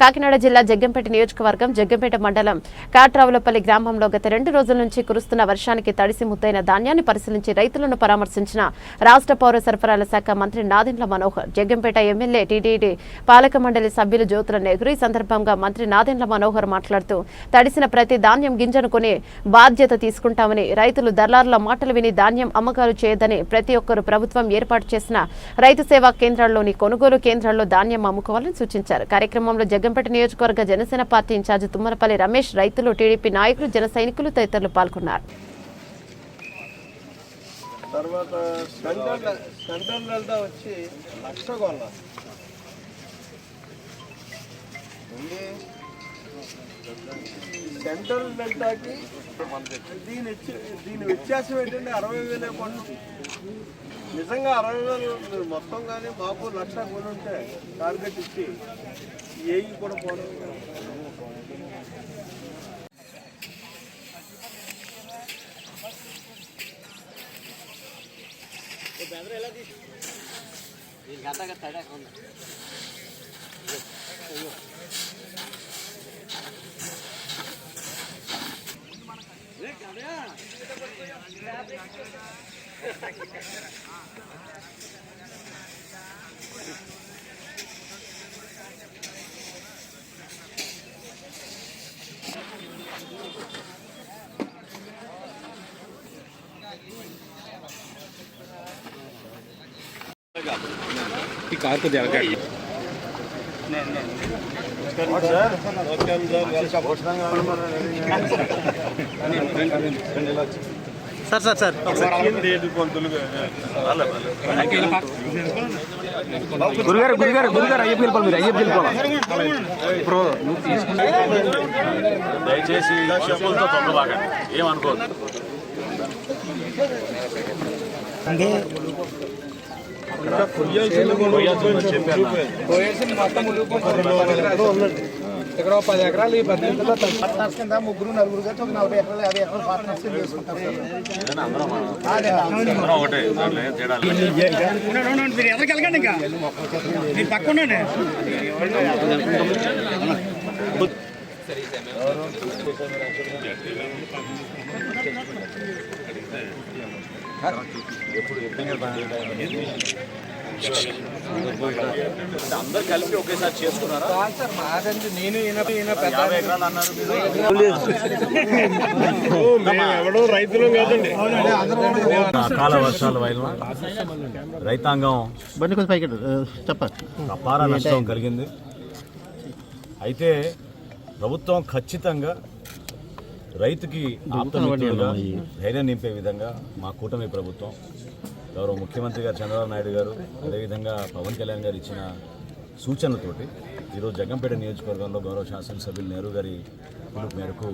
కాకినాడ జిల్లా జగ్గంపేట నియోజకవర్గం జగ్గంపేట మండలం కాట్రావులపల్లి గ్రామంలో గత రెండు రోజుల నుంచి కురుస్తున్న వర్షానికి తడిసి ముద్దైన ధాన్యాన్ని పరిశీలించి రైతులను పరామర్శించిన రాష్ట్ర పౌర సరఫరాల శాఖ మంత్రి నాదెండ్ల మనోహర్ జగ్గంపేట ఎమ్మెల్యే టీడీడీ పాలక మండలి సభ్యులు జ్యోతుల నెహ్రూ ఈ సందర్భంగా మంత్రి నాదెండ్ల మనోహర్ మాట్లాడుతూ తడిసిన ప్రతి ధాన్యం గింజను కొని బాధ్యత తీసుకుంటామని రైతులు దళారుల మాటలు విని ధాన్యం అమ్మకాలు చేయదని ప్రతి ఒక్కరూ ప్రభుత్వం ఏర్పాటు చేసిన రైతు సేవా కేంద్రాల్లోని కొనుగోలు కేంద్రాల్లో ధాన్యం అమ్ముకోవాలని సూచించారు. కార్యక్రమంలో జగ్గంపేట నియోజకవర్గ జనసేన పార్టీ ఇన్ఛార్జి తుమ్మలపల్లి రమేష్ రైతులు టీడీపీ నాయకులు జన సైనికులు తదితరులు పాల్గొన్నారు. తర్వాత సెంట్రల్ వచ్చి లక్ష సెంట్రల్ డెల్టాకి దీని దీని వ్యత్యాసం ఏంటంటే అరవై వేల పన్ను. నిజంగా అరవై వేలు మీరు మొత్తం కానీ మాకు లక్ష కొని ఉంటే టార్గెట్ ఇచ్చి ఏవి కూడా పోను ఈ कार को ज़्यादा సార్ సార్ సార్. గురుగారు గురుగారు గురుగారు అయ్యప్ప వెళ్ళిపోవాలి మీరు అయ్యప్ప వెళ్ళిపోవాలి ఇప్పుడు నువ్వు తీసుకుంటే దయచేసి చెప్పులతో తొక్కబాకండి ఏమనుకోదు ఇక్కడ పది ఎకరాలు ఈ పద్దెనిమిదిలో పార్ట్నర్స్ కింద ముగ్గురు నలుగురు కలిసి ఒక నలభై ఎకరాలు యాభై ఎకరాలు పార్ట్నర్స్ కింద చేసుకుంటారు మీరు ఇంకా మీరు పక్క ఉండండి అందరు కలిపి ఒకేసారి చేసుకున్నారా సార్ మాదండి నేను ఎకరాలు అన్నారు మీరు అకాల వర్షాల వల్ల రైతాంగం బండి కొంచెం పైకి చెప్పండి. అపార నష్టం కలిగింది. అయితే ప్రభుత్వం ఖచ్చితంగా రైతుకి ఆప్తమిత్రులుగా ధైర్యం నింపే విధంగా మా కూటమి ప్రభుత్వం గౌరవ ముఖ్యమంత్రి గారు చంద్రబాబు నాయుడు గారు అదేవిధంగా పవన్ కళ్యాణ్ గారు ఇచ్చిన సూచనలతోటి ఈరోజు జగ్గంపేట నియోజకవర్గంలో గౌరవ శాసనసభ్యులు నెహ్రూ గారి పిలుపు మేరకు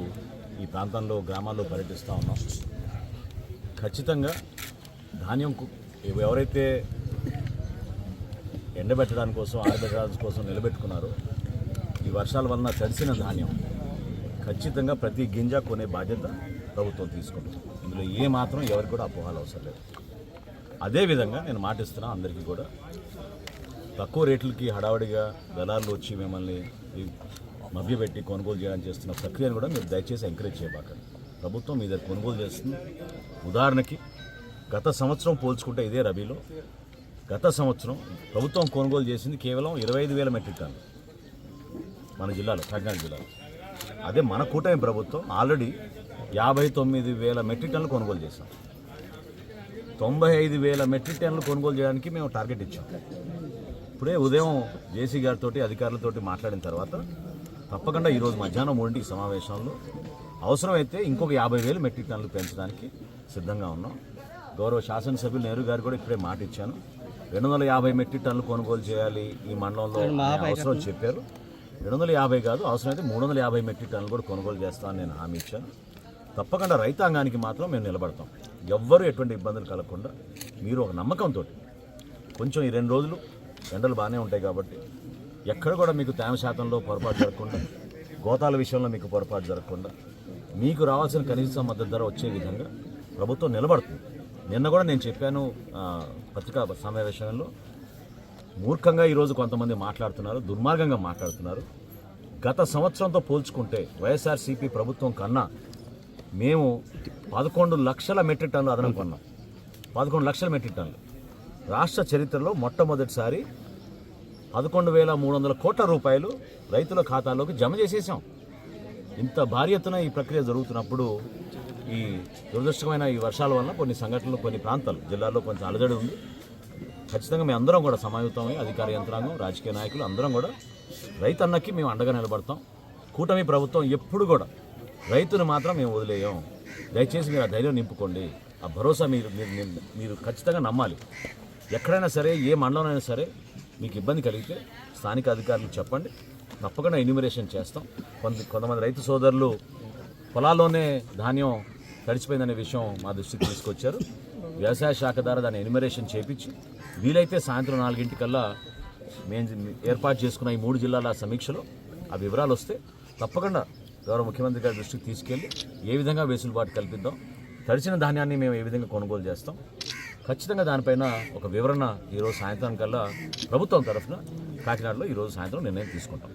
ఈ ప్రాంతంలో గ్రామాల్లో పర్యటిస్తూ ఉన్నాం. ఖచ్చితంగా ధాన్యం ఎవరైతే ఎండబెట్టడానికి కోసం ఆరబెట్టడానికి కోసం నిలబెట్టుకున్నారో ఈ వర్షాల వలన తడిసిన ధాన్యం ఖచ్చితంగా ప్రతి గింజ కొనే బాధ్యత ప్రభుత్వం తీసుకుంటుంది. ఇందులో ఏ మాత్రం ఎవరికి కూడా అపోహాలు అవసరం లేదు. అదేవిధంగా నేను మాటిస్తున్నా అందరికీ కూడా తక్కువ రేట్లకి హడావడిగా దళాలు వచ్చి మిమ్మల్ని మభ్యపెట్టి కొనుగోలు చేయడానికి చేస్తున్న ప్రక్రియను కూడా మీరు దయచేసి ఎంకరేజ్ చేయబాకండి. ప్రభుత్వం మీ దగ్గర కొనుగోలు చేస్తుంది. ఉదాహరణకి గత సంవత్సరం పోల్చుకుంటే ఇదే రబీలో గత సంవత్సరం ప్రభుత్వం కొనుగోలు చేసింది కేవలం ఇరవై ఐదు వేల మెట్రిక్ టన్ను మన జిల్లాలో కాకినాడ జిల్లాలో. అదే మన కూటమి ప్రభుత్వం ఆల్రెడీ యాభై తొమ్మిది వేల మెట్రిక్ టన్నులు కొనుగోలు చేశాం. తొంభై ఐదు వేల మెట్రిక్ టన్నులు కొనుగోలు చేయడానికి మేము టార్గెట్ ఇచ్చాం. ఇప్పుడే ఉదయం జేసీ గారితో అధికారులతోటి మాట్లాడిన తర్వాత తప్పకుండా ఈరోజు మధ్యాహ్నం మూడింటికి సమావేశంలో అవసరమైతే ఇంకొక యాభై వేలు మెట్రిక్ టన్నులు పెంచడానికి సిద్ధంగా ఉన్నాం. గౌరవ శాసనసభ్యులు నెహ్రూ గారు కూడా ఇప్పుడే మాట ఇచ్చాను రెండు వందల యాభై మెట్రిక్ టన్నులు కొనుగోలు చేయాలి ఈ మండలంలో అవసరం చెప్పారు. రెండు వందల యాభై కాదు అవసరమైతే మూడు వందల యాభై మెట్రిక్ టన్నులు కూడా కొనుగోలు చేస్తామని నేను హామీ ఇచ్చాను. తప్పకుండా రైతాంగానికి మాత్రం మేము నిలబడతాం. ఎవ్వరూ ఎటువంటి ఇబ్బందులు కలగకుండా మీరు ఒక నమ్మకంతో కొంచెం ఈ రెండు రోజులు ఎండలు బాగానే ఉంటాయి కాబట్టి ఎక్కడ కూడా మీకు తేమ శాతంలో పొరపాటు జరగకుండా గోతాల విషయంలో మీకు పొరపాటు జరగకుండా మీకు రావాల్సిన కనీస మద్దతు ధర వచ్చే విధంగా ప్రభుత్వం నిలబడుతుంది. నిన్న కూడా నేను చెప్పాను పత్రికా సమావేశంలో మూర్ఖంగా ఈరోజు కొంతమంది మాట్లాడుతున్నారు దుర్మార్గంగా మాట్లాడుతున్నారు. గత సంవత్సరంతో పోల్చుకుంటే వైఎస్ఆర్సీపీ ప్రభుత్వం కన్నా మేము పదకొండు లక్షల మెట్రిక్ టన్నులు అదనం కొన్నాం. పదకొండు లక్షల మెట్రిక్ టన్నులు. రాష్ట్ర చరిత్రలో మొట్టమొదటిసారి పదకొండు వేల మూడు వందల కోట్ల రూపాయలు రైతుల ఖాతాలోకి జమ చేసేసాం. ఇంత భారీ ఎత్తున ఈ ప్రక్రియ జరుగుతున్నప్పుడు ఈ దురదృష్టమైన ఈ వర్షాల వల్ల కొన్ని సంఘటనలు కొన్ని ప్రాంతాలు జిల్లాలో కొంచెం అలజడి ఉంది. ఖచ్చితంగా మేము అందరం కూడా సమాయుతమై అధికార యంత్రాంగం రాజకీయ నాయకులు అందరం కూడా రైతన్నకి మేము అండగా నిలబడతాం. కూటమి ప్రభుత్వం ఎప్పుడు కూడా రైతును మాత్రం మేము వదిలేయం. దయచేసి మీరు ఆ ధైర్యం నింపుకోండి. ఆ భరోసా మీరు మీరు మీరు- మీరు ఖచ్చితంగా నమ్మాలి. ఎక్కడైనా సరే ఏ మండలంలో సరే మీకు ఇబ్బంది కలిగితే స్థానిక అధికారులకు చెప్పండి. తప్పకుండా ఎన్యూమరేషన్ చేస్తాం. కొంత కొంతమంది రైతు సోదరులు పొలాల్లోనే ధాన్యం తడిచిపోయిందనే విషయం మా దృష్టికి తీసుకొచ్చారు. వ్యవసాయ శాఖ ద్వారా దాన్ని ఎనిమరేషన్ చేపించి వీలైతే సాయంత్రం నాలుగింటికల్లా మేము ఏర్పాటు చేసుకున్న ఈ మూడు జిల్లాల సమీక్షలో ఆ వివరాలు వస్తే తప్పకుండా గౌరవ ముఖ్యమంత్రి గారి దృష్టికి తీసుకెళ్ళి ఏ విధంగా వెసులుబాటు కల్పిద్దాం తడిచిన ధాన్యాన్ని మేము ఏ విధంగా కొనుగోలు చేస్తాం ఖచ్చితంగా దానిపైన ఒక వివరణ ఈరోజు సాయంత్రం కల్లా ప్రభుత్వం తరఫున కాకినాడలో ఈరోజు సాయంత్రం నిర్ణయం తీసుకుంటాం.